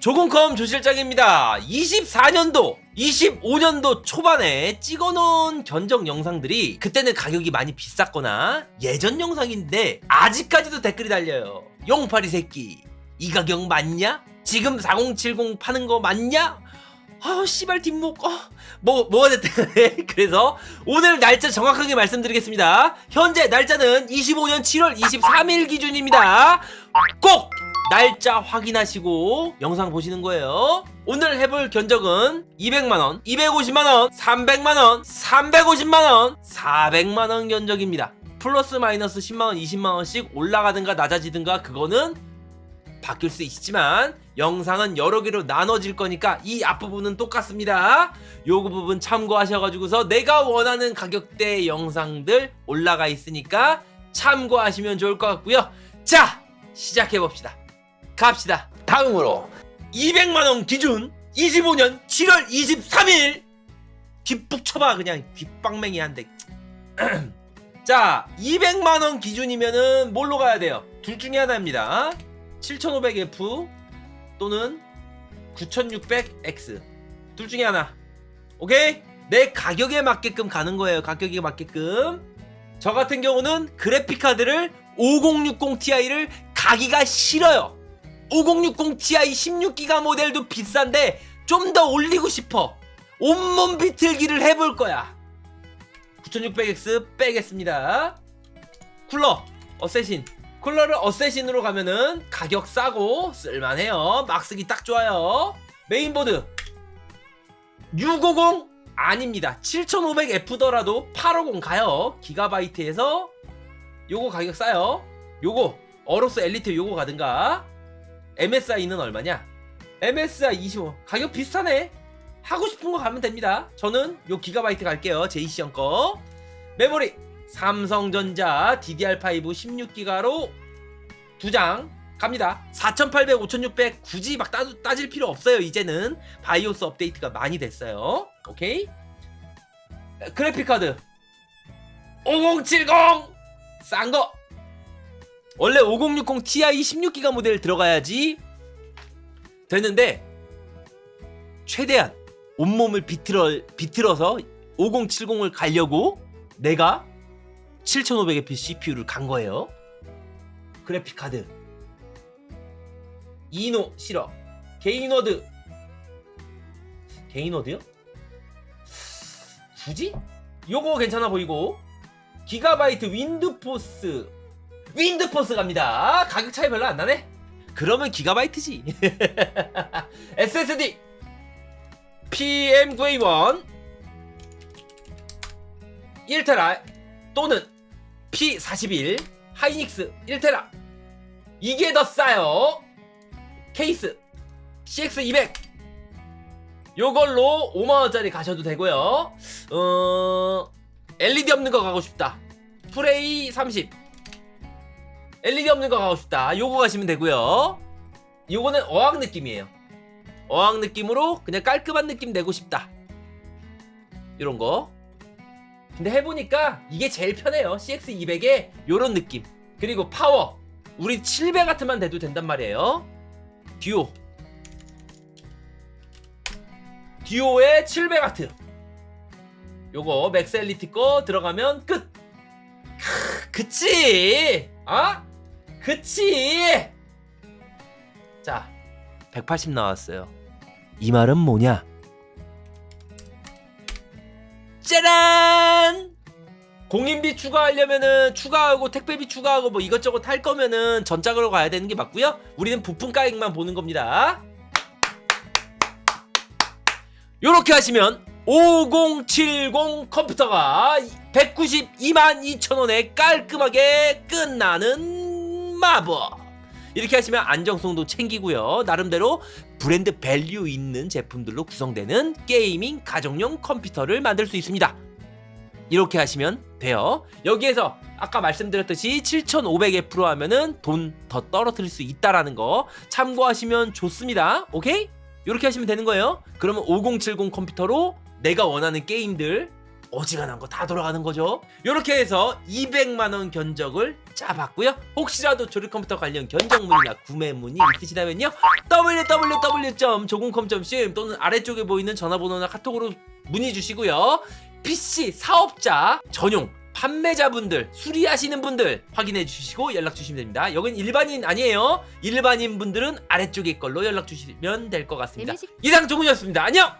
조공컴 조실장입니다. 24년도, 25년도 초반에 찍어놓은 견적 영상들이 그때는 가격이 많이 비쌌거나 예전 영상인데 아직까지도 댓글이 달려요. 용파리 새끼, 이 가격 맞냐? 지금 4070 파는 거 맞냐? 아, 씨발 뒷목, 어, 뭐, 뭐가 됐든. 그래서 오늘 날짜 정확하게 말씀드리겠습니다. 현재 날짜는 25년 7월 23일 기준입니다. 꼭 날짜 확인하시고 영상 보시는 거예요. 오늘 해볼 견적은 200만원, 250만원, 300만원, 350만원, 400만원 견적입니다. 플러스 마이너스 10만원, 20만원씩 올라가든가 낮아지든가 그거는 바뀔 수 있지만 영상은 여러 개로 나눠질 거니까 이 앞부분은 똑같습니다. 요거 부분 참고하셔가지고서 내가 원하는 가격대 영상들 올라가 있으니까 참고하시면 좋을 것 같고요. 자 시작해봅시다. 갑시다. 다음으로 200만 원 기준 25년 7월 23일 뒷북 쳐봐 그냥 뒷방맹이 한대. 자 200만 원 기준이면은 뭘로 가야 돼요? 둘 중에 하나입니다. 7500F 또는 9600X 둘 중에 하나 오케이? 내 가격에 맞게끔 가는 거예요 가격에 맞게끔 저 같은 경우는 그래픽카드를 5060 Ti를 가기가 싫어요 5060 Ti 16기가 모델도 비싼데 좀 더 올리고 싶어. 온몸 비틀기를 해볼 거야. 9600X 빼겠습니다. 쿨러 어쌔신. 쿨러를 어쌔신으로 가면은 가격 싸고 쓸만해요. 막 쓰기 딱 좋아요. 메인보드. 650 아닙니다. 7500F더라도 850 가요. 기가바이트에서 요거 가격 싸요. 요거 어로스 엘리트 요거 가든가 MSI는 얼마냐 MSI 25 가격 비슷하네 하고 싶은 거 가면 됩니다 저는 요 기가바이트 갈게요 제이시형 거 메모리 삼성전자 DDR5 16기가로 두 장 갑니다. 4800, 5600 굳이 막 따, 따질 필요 없어요. 이제는 바이오스 업데이트가 많이 됐어요. 오케이? 그래픽 카드 5070 싼 거. 원래 5060 Ti 16기가 모델 들어가야지 되는데 최대한 온몸을 비틀어 비틀어서 5070을 가려고 내가 7500F CPU를 간 거예요. 그래픽 카드. 이노 싫어. 게이너드. 게이너드요? 굳이? 요거 괜찮아 보이고. 기가바이트 윈드포스. 윈드포스 갑니다. 가격 차이 별로 안 나네? 그러면 기가바이트지. SSD. PM9A1 1테라 또는 P41 하이닉스 1테라 이게 더 싸요 케이스 CX200 요걸로 5만원짜리 가셔도 되고요 어... LED 없는 거 가고 싶다 프레이 30 LED 없는 거 가고 싶다 요거 가시면 되고요 요거는 어항 느낌이에요 어항 느낌으로 그냥 깔끔한 느낌 내고 싶다 이런 거 근데 해보니까 이게 제일 편해요. CX200에 요런 느낌. 그리고 파워. 우리 700 같으면 돼도 된단 말이에요. 듀오. 듀오의 700와트. 요거 맥셀리티 거 들어가면 끝. 크, 그치? 아? 그치? 자, 180 나왔어요. 이 말은 뭐냐? 짜란! 공인비 추가하려면은 추가하고 택배비 추가하고 뭐 이것저것 할 거면은 전작으로 가야 되는 게 맞고요. 우리는 부품 가격만 보는 겁니다. 요렇게 하시면 5070 컴퓨터가 192만 2천원에 깔끔하게 끝나는 마법. 이렇게 하시면 안정성도 챙기고요. 나름대로 브랜드 밸류 있는 제품들로 구성되는 게이밍 가정용 컴퓨터를 만들 수 있습니다. 이렇게 하시면 돼요. 여기에서 아까 말씀드렸듯이 7500F로 하면은 돈 더 떨어뜨릴 수 있다라는 거 참고하시면 좋습니다. 오케이? 이렇게 하시면 되는 거예요. 그러면 5070 컴퓨터로 내가 원하는 게임들 어지간한 거 다 돌아가는 거죠. 이렇게 해서 200만 원 견적을 짜봤고요. 혹시라도 조립 컴퓨터 관련 견적문이나 구매 문의 있으시다면요. www.조공컴.com 또는 아래쪽에 보이는 전화번호나 카톡으로 문의 주시고요. PC 사업자 전용 판매자분들 수리하시는 분들 확인해 주시고 연락 주시면 됩니다. 여긴 일반인 아니에요. 일반인 분들은 아래쪽에 걸로 연락 주시면 될 것 같습니다. 매매식 이상 조군이었습니다. 안녕.